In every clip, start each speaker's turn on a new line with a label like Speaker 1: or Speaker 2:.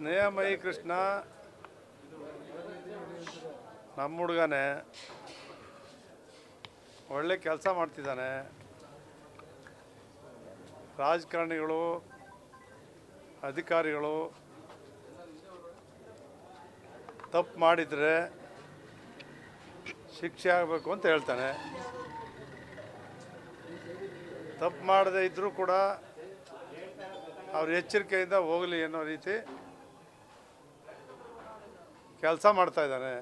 Speaker 1: ಸ್ನೇಹಮಯಿ ಕೃಷ್ಣ. ನಮ್ಮ ಹುಡುಗನೇ ಒಳ್ಳೆ ಕೆಲಸ ಮಾಡ್ತಿದ್ದಾನೆ. ರಾಜಕಾರಣಿಗಳು, ಅಧಿಕಾರಿಗಳು ತಪ್ಪು ಮಾಡಿದರೆ ಶಿಕ್ಷೆ ಆಗಬೇಕು ಅಂತ ಹೇಳ್ತಾನೆ. ತಪ್ಪು ಮಾಡದೇ ಇದ್ದರೂ ಕೂಡ ಅವ್ರ ಎಚ್ಚರಿಕೆಯಿಂದ ಹೋಗಲಿ ಅನ್ನೋ ರೀತಿ ಕೆಲಸ ಮಾಡ್ತಾ ಇದ್ದಾನೆ.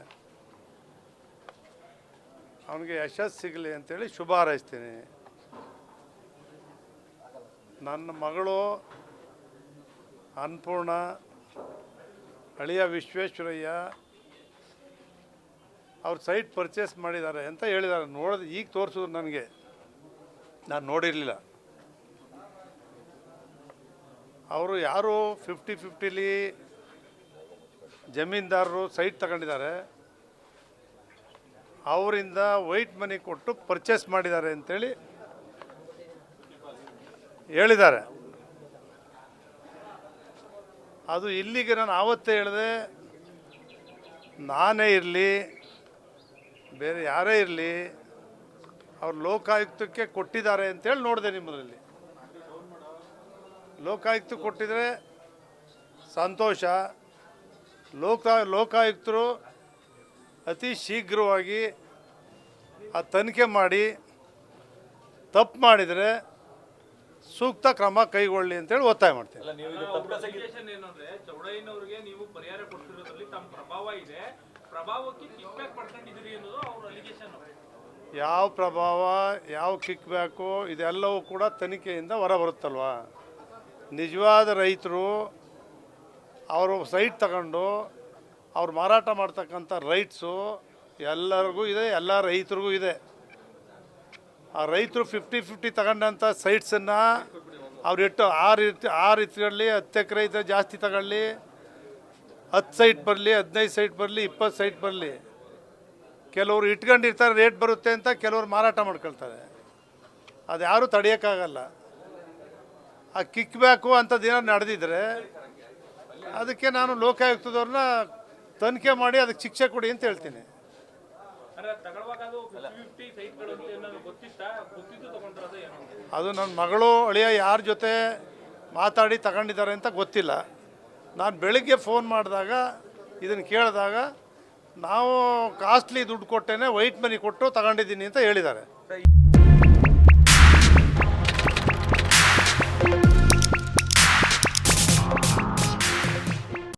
Speaker 1: ಅವನಿಗೆ ಯಶಸ್ಸು ಸಿಗಲಿ ಅಂತೇಳಿ ಶುಭ ಹಾರೈಸ್ತೀನಿ. ನನ್ನ ಮಗಳು ಅನ್ನಪೂರ್ಣ, ಅಳಿಯ ವಿಶ್ವೇಶ್ವರಯ್ಯ ಅವ್ರು ಸೈಟ್ ಪರ್ಚೇಸ್ ಮಾಡಿದ್ದಾರೆ ಅಂತ ಹೇಳಿದ್ದಾರೆ. ನೋಡಿದ ಈಗ ತೋರಿಸಿದ್ರು ನನಗೆ. ನಾನು ನೋಡಿರಲಿಲ್ಲ. ಅವರು ಯಾರು ಫಿಫ್ಟಿ ಫಿಫ್ಟಿಲಿ ಜಮೀನ್ದಾರರು ಸೈಟ್ ತಗೊಂಡಿದ್ದಾರೆ. ಅವರಿಂದ ವೈಟ್ ಮನಿ ಕೊಟ್ಟು ಪರ್ಚೇಸ್ ಮಾಡಿದ್ದಾರೆ ಅಂತೇಳಿ ಹೇಳಿದ್ದಾರೆ. ಅದು ಇಲ್ಲಿಗೆ ನಾನು ಆವತ್ತೇ ಹೇಳಿದೆ. ನಾನೇ ಇರಲಿ, ಬೇರೆ ಯಾರೇ ಇರಲಿ, ಅವ್ರು ಲೋಕಾಯುಕ್ತಕ್ಕೆ ಕೊಟ್ಟಿದ್ದಾರೆ ಅಂತೇಳಿ ನೋಡಿದೆ ನಿಮ್ಮದ್ರಲ್ಲಿ. ಲೋಕಾಯುಕ್ತ ಕೊಟ್ಟಿದ್ರೆ ಸಂತೋಷ ಲೋಕ ಲೋಕಾಯುಕ್ತರು ಅತಿ ಶೀಘ್ರವಾಗಿ ಆ ತನಿಖೆ ಮಾಡಿ ತಪ್ಪು ಮಾಡಿದರೆ ಸೂಕ್ತ ಕ್ರಮ ಕೈಗೊಳ್ಳಿ ಅಂತೇಳಿ ಒತ್ತಾಯ ಮಾಡ್ತೀನಿ
Speaker 2: ಅಪ್ಲಿಕೇಶನ್ ಏನಂದ್ರೆ ಚೌಡಯ್ಯನವರಿಗೆ ನೀವು ಪರಿಹಾರ ಕೊಡ್ತಿರೋದ್ರಲ್ಲಿ ತಮ್ಮ ಪ್ರಭಾವ ಇದೆ. ಪ್ರಭಾವಕ್ಕೆ ಕಿಕ್ಬ್ಯಾಕ್ ಪಡ್ಕೊಂಡಿದ್ದೀರಿ ಅನ್ನೋದು ಅವ್ರ ಅಲಿಗೇಷನ್
Speaker 1: ಯಾವ ಪ್ರಭಾವ ಯಾವ ಕಿಕ್ ಬ್ಯಾಕು ಇದೆಲ್ಲವೂ ಕೂಡ ತನಿಖೆಯಿಂದ ಹೊರಬರುತ್ತಲ್ವ? ನಿಜವಾದ ರೈತರು ಅವರು ಸೈಟ್ ತಗೊಂಡು ಅವ್ರು ಮಾರಾಟ ಮಾಡ್ತಕ್ಕಂಥ ರೈಟ್ಸು ಎಲ್ಲರಿಗೂ ಇದೆ, ಎಲ್ಲ ರೈತರಿಗೂ ಇದೆ. ಆ ರೈತರು ಫಿಫ್ಟಿ ಫಿಫ್ಟಿ ತಗೊಂಡಂಥ ಸೈಟ್ಸನ್ನು ಅವ್ರು ಇಟ್ಟು ಆರು ಇರ್ತಿ ಆರು ಇತ್ಕೊಳ್ಳಿ ಹತ್ತು ಎಕರೆ ಇದ್ದರೆ ಜಾಸ್ತಿ ತಗೊಳ್ಳಿ, ಹತ್ತು ಸೈಟ್ ಬರಲಿ, ಹದಿನೈದು ಸೈಟ್ ಬರಲಿ, ಇಪ್ಪತ್ತು ಸೈಟ್ ಬರಲಿ. ಕೆಲವರು ಇಟ್ಕೊಂಡಿರ್ತಾರೆ, ರೇಟ್ ಬರುತ್ತೆ ಅಂತ ಕೆಲವರು ಮಾರಾಟ ಮಾಡ್ಕೊಳ್ತಾರೆ. ಅದು ಯಾರೂ ತಡೆಯೋಕ್ಕಾಗಲ್ಲ. ಆ ಕಿಕ್ ಬ್ಯಾಕು ಅಂಥದ್ದೇನೋ ನಡೆದಿದ್ರೆ ಅದಕ್ಕೆ ನಾನು ಲೋಕಾಯುಕ್ತದವ್ರನ್ನ ತನಿಖೆ ಮಾಡಿ ಅದಕ್ಕೆ ಶಿಕ್ಷೆ ಕೊಡಿ ಅಂತ ಹೇಳ್ತೀನಿ.
Speaker 2: ಅಂದ್ರೆ ತಗೊಳ್ಳುವಾಗ ಅದು ಫಿಫ್ಟಿ ಸೈಟ್ಗಳು ಅಂತ ಏನಾದ್ರು ಗೊತ್ತಿತ್ತಾ? ಗೊತ್ತಿದ್ದು ತಗೊಂಡ್ರದ ಏನೋ.
Speaker 1: ಅದು ನನ್ನ ಮಗಳು ಅಳಿಯ ಯಾರ ಜೊತೆ ಮಾತಾಡಿ ತಗೊಂಡಿದ್ದಾರೆ ಅಂತ ಗೊತ್ತಿಲ್ಲ. ನಾನು ಬೆಳಿಗ್ಗೆ ಫೋನ್ ಮಾಡಿದಾಗ ಇದನ್ನು ಕೇಳಿದಾಗ ನಾವು ಕಾಸ್ಟ್ಲಿ ದುಡ್ಡು ಕೊಟ್ಟೇನೆ ವೈಟ್ ಮನಿ ಕೊಟ್ಟು ತಗೊಂಡಿದ್ದೀನಿ ಅಂತ ಹೇಳಿದ್ದಾರೆ.